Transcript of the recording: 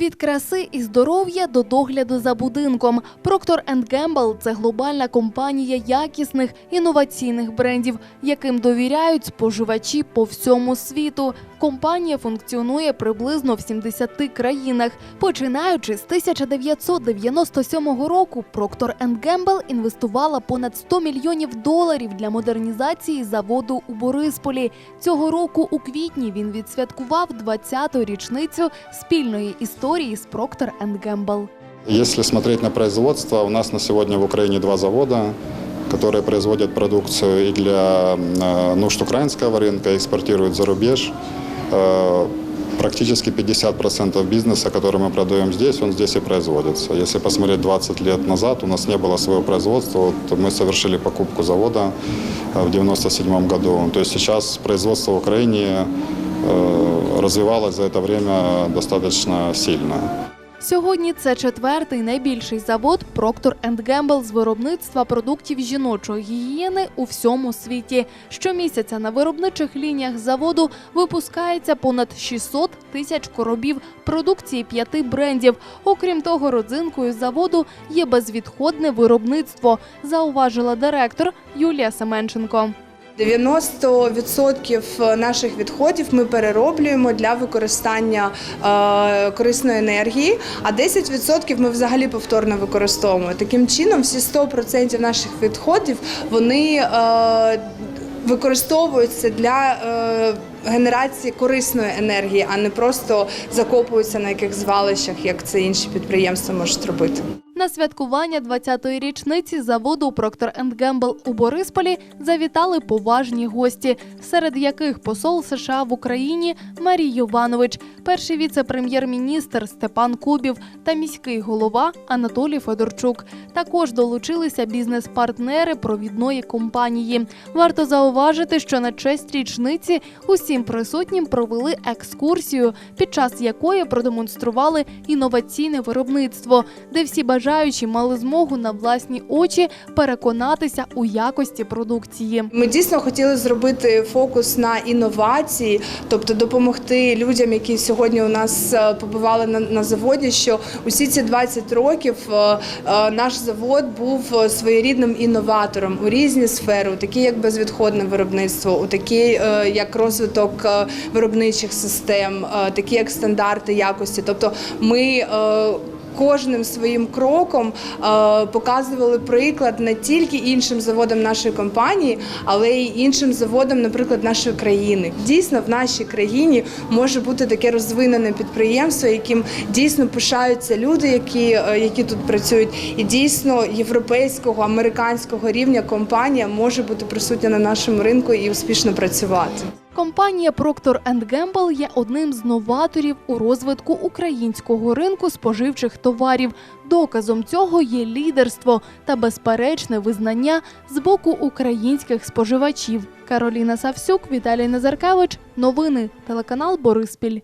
Від краси і здоров'я до догляду за будинком. Procter Gamble – це глобальна компанія якісних інноваційних брендів, яким довіряють споживачі по всьому світу. Компанія функціонує приблизно в 70 країнах. Починаючи з 1997 року, Procter Gamble інвестувала понад 100 мільйонів доларів для модернізації заводу у Борисполі. Цього року у квітні він відсвяткував 20-ту річницю спільної історії з Procter Gamble. Если смотреть на производство, у нас на сегодня в Украине два завода, которые производят продукцию и для э, нужд украинского рынка, экспортируют за рубеж. Э, Практически 50% бизнеса, который мы продаем здесь, он здесь и производится. Если посмотреть 20 лет назад, у нас не было своего производства. Вот мы совершили покупку завода э, в 1997 году. То есть сейчас производство в Украине э, развивалось за это время достаточно сильно. Сьогодні це четвертий найбільший завод Procter Gamble з виробництва продуктів жіночої гігієни у всьому світі. Щомісяця на виробничих лініях заводу випускається понад 600 тисяч коробів продукції п'яти брендів. Окрім того, родзинкою заводу є безвідходне виробництво, зауважила директор Юлія Семенченко. 90% наших відходів ми перероблюємо для використання е, корисної енергії, а 10% ми взагалі повторно використовуємо. Таким чином, всі 100% наших відходів вони е, використовуються для е, генерації корисної енергії, а не просто закопуються на яких звалищах, як це інші підприємства можуть робити. На святкування 20-ї річниці заводу Procter Gamble у Борисполі завітали поважні гості, серед яких посол США в Україні Марій Йованович, перший віце-прем'єр-міністр Степан Кубів та міський голова Анатолій Федорчук. Також долучилися бізнес-партнери провідної компанії. Варто зауважити, що на честь річниці усім присутнім провели екскурсію, під час якої продемонстрували інноваційне виробництво, де всі бажаючі мали змогу на власні очі переконатися у якості продукції. Ми дійсно хотіли зробити фокус на інновації, тобто допомогти людям, які сьогодні у нас е, побували на, заводі. Що усі ці 20 років е, е, наш завод був своєрідним інноватором у різні сфери, у такі як безвідходне виробництво, у такі як розвиток виробничих систем, такі як стандарти якості. Тобто ми кожним своїм кроком е, показували приклад не тільки іншим заводам нашої компанії, але й іншим заводам, наприклад, нашої країни. Дійсно, в нашій країні може бути таке розвинене підприємство, яким дійсно пишаються люди, які, е, які тут працюють, і дійсно європейського американського рівня компанія може бути присутня на нашому ринку і успішно працювати. Компанія Procter Gamble є одним з новаторів у розвитку українського ринку споживчих товарів. Доказом цього є лідерство та безперечне визнання з боку українських споживачів. Кароліна Савсюк, Віталій Назаркевич. Новини. Телеканал Бориспіль.